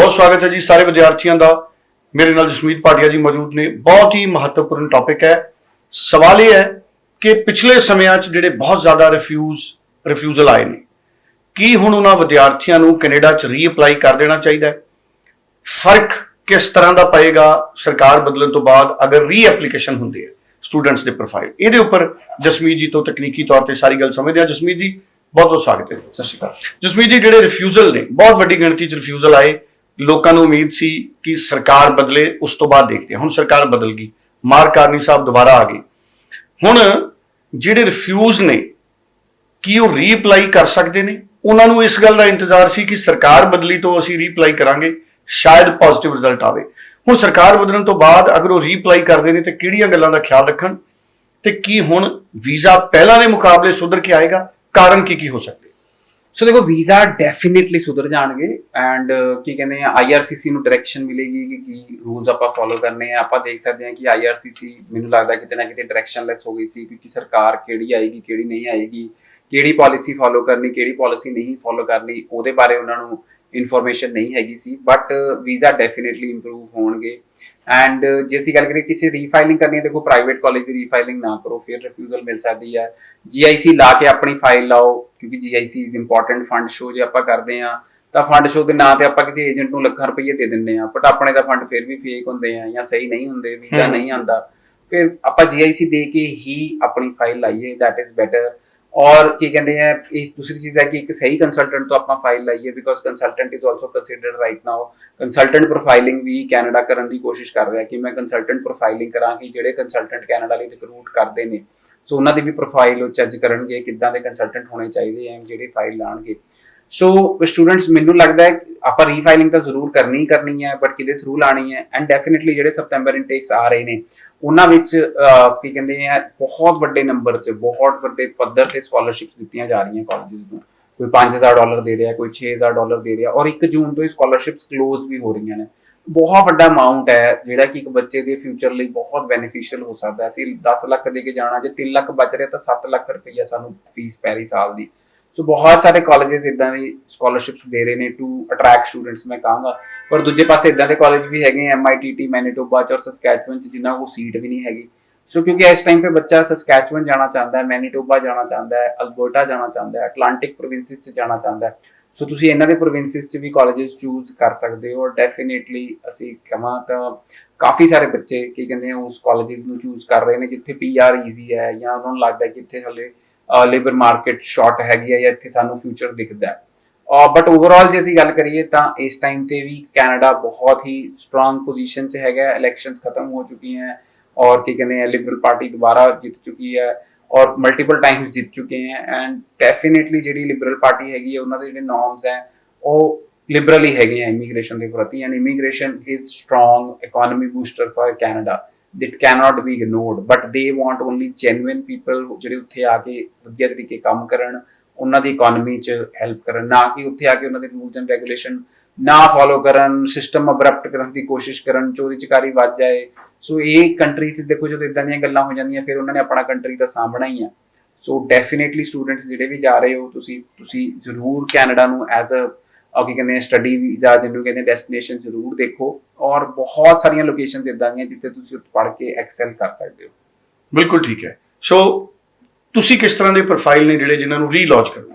ਬਹੁਤ ਸਵਾਗਤ ਹੈ ਜੀ ਸਾਰੇ ਵਿਦਿਆਰਥੀਆਂ ਦਾ। ਮੇਰੇ ਨਾਲ ਜਸਮੀਤ ਭਾਟੀਆ ਜੀ ਮੌਜੂਦ ਨੇ। ਬਹੁਤ ਹੀ ਮਹੱਤਵਪੂਰਨ ਟੌਪਿਕ ਹੈ। ਸਵਾਲ ਇਹ ਹੈ ਕਿ ਪਿਛਲੇ ਸਮਿਆਂ 'ਚ ਜਿਹੜੇ ਬਹੁਤ ਜ਼ਿਆਦਾ ਰਿਫਿਊਜ਼ ਰਿਫਿਊਜ਼ਲ ਆਏ ਨੇ ਕੀ ਹੁਣ ਉਹਨਾਂ ਵਿਦਿਆਰਥੀਆਂ ਨੂੰ ਕੈਨੇਡਾ 'ਚ ਰੀਅਪਲਾਈ ਕਰ ਦੇਣਾ ਚਾਹੀਦਾ ਹੈ? ਫ਼ਰਕ ਕਿਸ ਤਰ੍ਹਾਂ ਦਾ ਪਏਗਾ ਸਰਕਾਰ ਬਦਲਣ ਤੋਂ ਬਾਅਦ ਅਗਰ ਰੀਐਪਲੀਕੇਸ਼ਨ ਹੁੰਦੀ ਹੈ ਸਟੂਡੈਂਟਸ ਦੇ ਪ੍ਰੋਫਾਈਲ ਇਹਦੇ ਉੱਪਰ ਜਸਮੀਤ ਜੀ ਤੋਂ ਤਕਨੀਕੀ ਤੌਰ ਤੇ ਸਾਰੀ ਗੱਲ ਸਮਝਦੇ ਹਾਂ। ਜਸਮੀਤ ਜੀ ਬਹੁਤ ਬਹੁਤ ਸਵਾਗਤ ਹੈ। ਸਤਿ ਸ਼੍ਰੀ ਅਕਾਲ। ਜਸਮੀਤ ਜੀ ਜਿਹੜੇ ਰਿਫਿਊਜ਼ਲ ਨੇ ਬਹੁਤ ਵੱਡੀ ਗਿਣਤੀ 'ਚ ਰਿਫਿਊਜ਼ਲ ਆਏ। ਲੋਕਾਂ ਨੂੰ ਉਮੀਦ ਸੀ ਕਿ ਸਰਕਾਰ ਬਦਲੇ ਉਸ ਤੋਂ ਬਾਅਦ ਦੇਖਦੇ ਹਾਂ। ਹੁਣ ਸਰਕਾਰ ਬਦਲ ਗਈ। ਮਾਰ ਕਾਰਨੀ ਸਾਹਿਬ ਦੁਬਾਰਾ ਆ ਗਏ। ਹੁਣ ਜਿਹੜੇ ਰਿਫਿਊਜ਼ ਨੇ, ਕੀ ਉਹ ਰੀਅਪਲਾਈ ਕਰ ਸਕਦੇ ਨੇ? ਉਹਨਾਂ ਨੂੰ ਇਸ ਗੱਲ ਦਾ ਇੰਤਜ਼ਾਰ ਸੀ ਕਿ ਸਰਕਾਰ ਬਦਲੀ ਤੋਂ ਅਸੀਂ ਰੀਅਪਲਾਈ ਕਰਾਂਗੇ, ਸ਼ਾਇਦ ਪੋਜ਼ਿਟਿਵ ਰਿਜ਼ਲਟ ਆਵੇ। ਹੁਣ ਸਰਕਾਰ ਬਦਲਣ ਤੋਂ ਬਾਅਦ ਅਗਰ ਉਹ ਰੀਅਪਲਾਈ ਕਰਦੇ ਨੇ, ਤੇ ਕਿਹੜੀਆਂ ਗੱਲਾਂ ਦਾ ਖਿਆਲ ਰੱਖਣ? ਤੇ ਕੀ ਹੁਣ ਵੀਜ਼ਾ ਪਹਿਲਾਂ ਦੇ ਮੁਕਾਬਲੇ ਸੁਧਰ ਕੇ ਆਏਗਾ? ਕਾਰਨ ਕੀ ਕੀ ਹੋ ਸਕਦੇ? ਸੋ ਦੇਖੋ ਵੀਜ਼ਾ ਡੈਫੀਨਿਟਲੀ ਸੁਧਰ ਜਾਣਗੇ ਐਂਡ ਕੀ ਕਹਿੰਦੇ ਆ ਆਈਆਰਸੀਸੀ ਨੂੰ ਡਾਇਰੈਕਸ਼ਨ ਮਿਲੇਗੀ ਕਿ ਕੀ ਰੂਲਸ ਆਪਾਂ ਫੋਲੋ ਕਰਨੇ ਆ ਆਪਾਂ ਦੇਖ ਸਕਦੇ ਹਾਂ ਕਿ ਆਈਆਰਸੀਸੀ ਮੈਨੂੰ ਲੱਗਦਾ ਕਿਤੇ ਨਾ ਕਿਤੇ ਡਾਇਰੈਕਸ਼ਨਲੈਸ ਹੋ ਗਈ ਸੀ ਕਿਉਂਕਿ ਸਰਕਾਰ ਕਿਹੜੀ ਆਏਗੀ ਕਿਹੜੀ ਨਹੀਂ ਆਏਗੀ ਕਿਹੜੀ ਪਾਲਿਸੀ ਫੋਲੋ ਕਰਨੀ ਕਿਹੜੀ ਪਾਲਿਸੀ ਨਹੀਂ ਫੋਲੋ ਕਰਨੀ ਉਹਦੇ ਬਾਰੇ ਉਹਨਾਂ ਨੂੰ ਇਨਫੋਰਮੇਸ਼ਨ ਨਹੀਂ ਹੈਗੀ ਸੀ ਬਟ ਵੀਜ਼ਾ ਡੈਫੀਨਿਟਲੀ ਇੰਪਰੂਵ ਹੋਣਗੇ ਐਂਡ ਜੇ ਅਸੀਂ ਗੱਲ ਕਰੀਏ ਕਿਸੇ ਰੀਫਾਈਲਿੰਗ ਕਰਨੀ ਹੈ ਦੇਖੋ ਪ੍ਰਾਈਵੇਟ ਕਾਲਜ ਦੀ ਰੀਫਾਈਲਿੰਗ ਨਾ ਕਰੋ ਫਿਰ ਰਿਫਿਊਜ਼ਲ ਮਿਲ ਸਕਦੀ ਹੈ GIC ਲਾ ਕੇ ਆਪਣੀ ਫਾਈਲ ਲਾਓ ਕਿਉਂਕਿ GIC is important fund show ਜੇ ਆਪਾਂ ਕਰਦੇ ਆ ਤਾਂ ਫੰਡ ਸ਼ੋ ਦੇ ਨਾਂ ਤੇ ਆਪਾਂ ਕਿਸੇ ਏਜੰਟ ਨੂੰ ਲੱਖਾਂ ਰੁਪਏ ਦੇ ਦਿੰਦੇ ਆ ਬਟ ਆਪਣੇ ਦਾ ਫੰਡ ਫਿਰ ਵੀ ਫੇਕ ਹੁੰਦੇ ਆ ਜਾਂ ਸਹੀ ਨਹੀਂ ਹੁੰਦੇ ਵੀਜ਼ਾ। ਨਹੀਂ ਆਂਦਾ ਫਿਰ ਆਪਾਂ GIC ਦੇ ਕੇ ਹੀ ਆਪਣੀ ਫਾਈਲ ਲਾਈਏ ਦੈਟ ਇਜ਼ ਬੈਟਰ ਔਰ ਕੀ ਕਹਿੰਦੇ ਆ ਇਸ ਦੂਸਰੀ ਚੀਜ਼ ਹੈ ਕਿ ਇੱਕ ਸਹੀ ਕੰਸਲਟੈਂਟ ਤੋਂ ਆਪਾਂ ਫਾਈਲ ਲਾਈਏ because consultant is also considered right now consultant profiling we Canada ਕਰਨ ਦੀ ਕੋਸ਼ਿਸ਼ ਕਰ ਰਿਹਾ ਕਿ ਮੈਂ ਕੰਸਲਟੈਂਟ ਪ੍ਰੋਫਾਈਲਿੰਗ ਕਰਾਂ ਕਿ ਜਿਹੜੇ ਕੰਸਲਟੈਂਟ ਕੈਨੇਡਾ ਲਈ ਰਿਕਰੂਟ ਕਰਦੇ ਨੇ। ਸੋ ਉਹਨਾਂ ਦੀ ਵੀ ਪ੍ਰੋਫਾਈਲ ਉਹ ਜੱਜ ਕਰਨਗੇ ਕਿੱਦਾਂ ਦੇ ਕੰਸਲਟੈਂਟ ਹੋਣੇ ਚਾਹੀਦੇ ਆ, ਜਿਹੜੇ ਫਾਈਲ ਲਾਣਗੇ। ਸੋ ਸਟੂਡੈਂਟਸ ਮੈਨੂੰ ਲੱਗਦਾ ਹੈ ਆਪਾਂ ਰੀਫਾਈਲਿੰਗ ਤਾਂ ਜ਼ਰੂਰ ਕਰਨੀ ਹੀ ਕਰਨੀ ਹੈ ਬਟ ਕਿਹਦੇ ਥਰੂ ਲਾਣੀ ਹੈ? ਐਂਡ ਡੈਫੀਨਿਟਲੀ ਜਿਹੜੇ ਸਪਟੈਂਬਰ ਇਨਟੇਕਸ ਆ ਰਹੇ ਨੇ, ਉਹਨਾਂ ਵਿੱਚ ਕੀ ਕਹਿੰਦੇ ਆ, ਬਹੁਤ ਵੱਡੇ ਨੰਬਰ 'ਚ, ਬਹੁਤ ਵੱਡੇ ਪੱਧਰ ਤੇ ਸਕਾਲਰਸ਼ਿਪਸ ਦਿੱਤੀਆਂ ਜਾ ਰਹੀਆਂ ਕਾਲਜਸ ਨੂੰ। ਕੋਈ 5000 ਡਾਲਰ ਦੇ ਰਿਹਾ, ਕੋਈ 6000 ਡਾਲਰ ਦੇ ਰਿਹਾ, ਔਰ 1 ਜੂਨ ਤੋਂ ਇਹ ਸਕਾਲਰਸ਼ਿਪਸ ਕਲੋਜ਼ ਵੀ ਹੋ ਰਹੀਆਂ ਨੇ। ਬਹੁਤ ਵੱਡਾ ਅਮਾਉਂਟ ਹੈ, ਜਿਹੜਾ ਕਿ ਇੱਕ ਬੱਚੇ ਦੇ ਫਿਊਚਰ ਲਈ ਬਹੁਤ ਬੈਨੀਫੀਸ਼ੀਅਲ ਹੋ ਸਕਦਾ ਹੈ। ਅਸੀਂ 10 ਲੱਖ ਦੇ ਕੇ ਜਾਣਾ, ਜੇ 3 ਲੱਖ ਬਚ ਰਿਹਾ ਤਾਂ 7 ਲੱਖ ਰੁਪਈਆ ਸਾਨੂੰ ਫੀਸ ਪੈ ਰਹੀ ਸਾਲ ਦੀ। ਸੋ ਬਹੁਤ ਸਾਰੇ ਕਾਲਜਸ ਇਦਾਂ ਦੀ ਸਕਾਲਰਸ਼ਿਪਸ ਦੇ ਰਹੇ ਨੇ ਟੂ ਅਟਰੈਕਟ ਸਟੂਡੈਂਟਸ ਮੈਂ ਕਹਾਂਗਾ। ਪਰ ਦੂਜੇ ਪਾਸੇ ਇਦਾਂ ਦੇ ਕਾਲਜ ਵੀ ਹੈਗੇ ਐਮਆਈਟੀਟੀ ਮੈਨੀਟੋਬਾ ਚ ਔਰ ਸਸਕੈਚੁਅਨ ਚ, ਜਿਨ੍ਹਾਂ ਕੋਲ ਸੀਟ ਵੀ ਨਹੀਂ ਹੈਗੀ। ਸੋ ਕਿਉਂਕਿ ਇਸ ਟਾਈਮ 'ਤੇ ਬੱਚਾ ਸਸਕੈਚੁਅਨ ਜਾਣਾ ਚਾਹੁੰਦਾ ਹੈ ਮੈਨੀਟੋਬਾ ਜਾਣਾ ਚਾਹੁੰਦਾ ਹੈ ਅਲਬਰਟਾ ਜਾਣਾ ਚਾਹੁੰਦਾ ਹੈ ਅਟਲਾਂਟਿਕ ਪ੍ਰੋਵਿੰਸਿਸ 'ਚ ਜਾਣਾ ਚਾਹੁੰਦਾ ਹੈ। ਸੋ ਤੁਸੀਂ ਇਹਨਾਂ ਦੇ ਪ੍ਰੋਵਿੰਸਸ 'ਚ ਵੀ ਕਾਲਜਸ ਚੂਜ਼ ਕਰ ਸਕਦੇ ਹੋ ਡੈਫੀਨੇਟਲੀ ਅਸੀਂ ਕਹਾਂ ਤਾਂ ਕਾਫੀ ਸਾਰੇ ਬੱਚੇ ਕੀ ਕਹਿੰਦੇ ਆ, ਉਸ ਕਾਲਜਸ ਨੂੰ ਚੂਜ਼ ਕਰ ਰਹੇ ਨੇ ਜਿੱਥੇ ਪੀਆਰ ਈਜ਼ੀ ਹੈ ਜਾਂ ਉਹਨਾਂ ਨੂੰ ਲੱਗਦਾ ਕਿ ਇੱਥੇ ਹਲੇ ਲੇਬਰ ਮਾਰਕੀਟ ਸ਼ਾਰਟ ਹੈਗੀ ਹੈ ਜਾਂ ਇੱਥੇ ਸਾਨੂੰ ਫਿਊਚਰ ਦਿਖਦਾ ਹੈ। ਬਟ ਓਵਰਆਲ ਜੇ ਅਸੀਂ ਗੱਲ ਕਰੀਏ ਤਾਂ ਇਸ ਟਾਈਮ ਤੇ ਵੀ ਕੈਨੇਡਾ ਬਹੁਤ ਹੀ ਸਟਰੋਂਗ ਪੋਜੀਸ਼ਨ 'ਚ ਹੈਗਾ ਇਲੈਕਸ਼ਨਸ ਖਤਮ ਹੋ ਚੁੱਕੀਆਂ ਔਰ ਕੀ ਕਹਿੰਦੇ ਆ ਲਿਬਰਲ ਪਾਰਟੀ ਦੁਬਾਰਾ ਜਿੱਤ ਚੁੱਕੀ ਹੈ। ਔਰ ਮਲਟੀਪਲ ਟਾਈਮਸ ਜਿੱਤ ਚੁੱਕੇ ਹੈ ਐਂਡ ਡੈਫੀਨਿਟਲੀ ਜਿਹੜੀ ਲਿਬਰਲ ਪਾਰਟੀ ਹੈਗੀ ਹੈ, ਉਹਨਾਂ ਦੇ ਜਿਹੜੇ ਨੋਰਮਸ ਹੈ, ਉਹ ਲਿਬਰਲ ਹੀ ਹੈਗੇ ਆ ਇਮੀਗ੍ਰੇਸ਼ਨ ਦੇ ਪ੍ਰਤੀ and immigration is strong economy booster for Canada that cannot be ignored but they want only genuine people ਜਿਹੜੇ ਉੱਥੇ ਆ ਕੇ ਵਧੀਆ ਤਰੀਕੇ ਕੰਮ ਕਰਨ, ਉਹਨਾਂ ਦੀ ਇਕਨੋਮੀ 'ਚ ਹੈਲਪ ਕਰਨ, ਨਾ ਕਿ ਉੱਥੇ ਆ ਕੇ ਉਹਨਾਂ ਦੇ ਰੂਲਸ ਐਂਡ ਰੈਗੂਲੇਸ਼ਨ ਨਾ ਫੋਲੋ ਕਰਨ ਸਿਸਟਮ ਅਬਰਪਟ ਕਰਨ ਦੀ ਕੋਸ਼ਿਸ਼ ਕਰਨ, ਚੋਰੀ ਚਕਾਰੀ ਵੱਜ ਜਾਏ। ਸੋ ਇਹ ਕੰਟਰੀ 'ਚ ਦੇਖੋ ਜਦੋਂ ਇਦਾਂ ਦੀਆਂ ਗੱਲਾਂ ਹੋ ਜਾਂਦੀਆਂ, ਫਿਰ ਉਹਨਾਂ ਨੇ ਆਪਣਾ ਕੰਟਰੀ ਦਾ ਸਾਂਭਣਾ ਹੀ ਆ। ਸੋ ਡੈਫੀਨਿਟਲੀ ਸਟੂਡੈਂਟਸ ਜਿਹੜੇ ਵੀ ਜਾ ਰਹੇ ਹੋ, ਤੁਸੀਂ ਤੁਸੀਂ ਜ਼ਰੂਰ ਕੈਨੇਡਾ ਨੂੰ ਐਜ਼ ਅ ਆ ਕੀ ਕਹਿੰਦੇ ਸਟੱਡੀ ਵੀਜ਼ਾ ਜਿਹਨੂੰ ਕਹਿੰਦੇ ਡੈਸਟੀਨੇਸ਼ਨ ਜ਼ਰੂਰ ਦੇਖੋ। ਔਰ ਬਹੁਤ ਸਾਰੀਆਂ ਲੋਕੇਸ਼ਨਸ ਇਦਾਂ ਦੀਆਂ ਜਿੱਥੇ ਤੁਸੀਂ ਪੜ੍ਹ ਕੇ ਐਕਸੈਲ ਕਰ ਸਕਦੇ ਹੋ। ਬਿਲਕੁਲ ਠੀਕ ਹੈ। ਸੋ ਤੁਸੀਂ ਕਿਸ ਤਰ੍ਹਾਂ ਦੇ ਪ੍ਰੋਫਾਈਲ ਨੇ ਜਿਹੜੇ ਜਿਨ੍ਹਾਂ ਨੂੰ ਰੀਲੌਂਚ ਕਰਨਾ?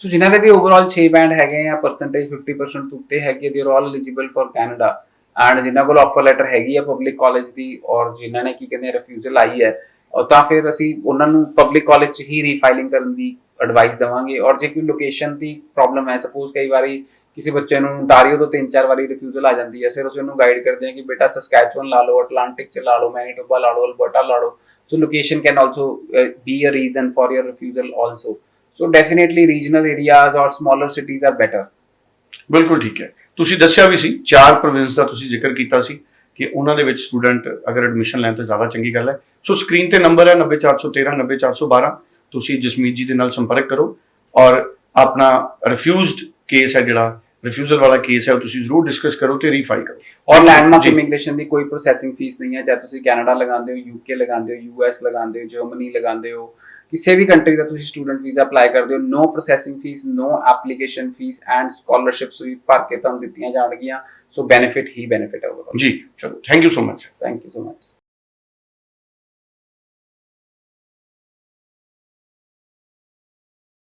ਸੋ ਜਿਨ੍ਹਾਂ ਦੇ ਵੀ ਓਵਰਆਲ 6 ਬੈਂਡ ਹੈਗੇ ਆ ਪਰਸੈਂਟੇਜ 50% ਤੋਂ ਹੈਗੇ ਦੇ are all eligible for Canada and ਜਿਨ੍ਹਾਂ ਕੋਲ ਆਫਰ ਲੈਟਰ ਹੈਗੀ ਆ ਪਬਲਿਕ ਕਾਲਜ ਦੀ ਔਰ ਜਿਨ੍ਹਾਂ ਨੇ ਕੀ ਕਹਿੰਦੇ ਰਿਫਿਊਜ਼ਲ ਆਈ ਹੈ ਤਾਂ ਫਿਰ ਅਸੀਂ ਉਹਨਾਂ ਨੂੰ ਪਬਲਿਕ ਕਾਲਜ 'ਚ ਹੀ ਰੀਫਾਈਲਿੰਗ ਕਰਨ ਦੀ ਐਡਵਾਈਸ ਦਵਾਂਗੇ। ਔਰ ਜੇ ਕੋਈ ਲੋਕੇਸ਼ਨ ਦੀ ਪ੍ਰੋਬਲਮ ਹੈ ਸਪੋਜ਼ ਕਈ ਵਾਰੀ ਕਿਸੇ ਬੱਚੇ ਨੂੰ ਓਨਟਾਰੀਓ ਤੋਂ ਤਿੰਨ ਚਾਰ ਵਾਰੀ ਰਿਫਿਊਜ਼ਲ ਆ ਜਾਂਦੀ ਹੈ, ਫਿਰ ਅਸੀਂ ਉਹਨੂੰ ਗਾਈਡ ਕਰਦੇ ਹਾਂ ਕਿ ਬੇਟਾ ਸਸਕੈਚੁਅਨ ਲਾ ਲਓ ਅਟਲਾਂਟਿਕ ਚ ਲਾ ਲਓ ਮੈਨੀਟੋਬਾ ਲਾ ਲਓ ਅਲਬਰਟਾ ਲਾ ਲਓ। So location can also be uh reason for your refusal also so definitely regional areas or smaller cities are better ਬਿਲਕੁਲ ਠੀਕ ਹੈ। ਤੁਸੀਂ ਦੱਸਿਆ ਵੀ ਸੀ ਚਾਰ ਪ੍ਰੋਵਿੰਸ ਦਾ ਤੁਸੀਂ ਜ਼ਿਕਰ ਕੀਤਾ ਸੀ ਕਿ ਉਹਨਾਂ ਦੇ ਵਿੱਚ ਸਟੂਡੈਂਟ ਅਗਰ ਐਡਮਿਸ਼ਨ ਲੈਣ ਤਾਂ ਜ਼ਿਆਦਾ ਚੰਗੀ ਗੱਲ ਹੈ। ਸੋ ਸਕਰੀਨ ਤੇ ਨੰਬਰ ਹੈ 90413 90412 ਤੁਸੀਂ ਜਸਮੀਤ ਜੀ ਦੇ ਨਾਲ ਸੰਪਰਕ ਕਰੋ ਔਰ ਆਪਣਾ ਰਿਫਿਊਜ਼ਡ ਕੇਸ ਹੈ ਜਿਹੜਾ ਰਿਫਿਊਜ਼ਲ ਵਾਲਾ ਕੇਸ ਹੈ ਉਹ ਤੁਸੀਂ ਜ਼ਰੂਰ ਡਿਸਕਸ ਕਰੋ ਤੇ ਰੀਫਾਈ ਕਰੋ। ਔਰ ਲੈਂਡਮਾਰਕ। ਇਮੀਗ੍ਰੇਸ਼ਨ ਦੀ ਕੋਈ ਪ੍ਰੋਸੈਸਿੰਗ ਫੀਸ ਨਹੀਂ ਹੈ ਚਾਹੇ ਤੁਸੀਂ ਕੈਨੇਡਾ ਲਗਾਉਂਦੇ ਹੋ ਯੂਕੇ ਲਗਾਉਂਦੇ ਹੋ ਯੂਐਸ ਲਗਾਉਂਦੇ ਹੋ ਜਰਮਨੀ ਲਗਾਉਂਦੇ ਹੋ। ਕਿਸੇ ਵੀ ਕੰਟਰੀ ਦਾ ਤੁਸੀਂ ਸਟੂਡੈਂਟ ਵੀਜ਼ਾ ਅਪਲਾਈ ਕਰਦੇ ਹੋ no processing fee no application fee and scholarships ਵੀ ਭਰ ਕੇ ਤੁਹਾਨੂੰ ਦਿੱਤੀਆਂ ਜਾਣਗੀਆਂ ਸੋ ਬੈਨੀਫਿਟ ਹੀ ਬੈਨੀਫਿਟ ਹੈ ਓਵਰਆਲ ਜੀ ਚਲੋ thank you so much thank you so much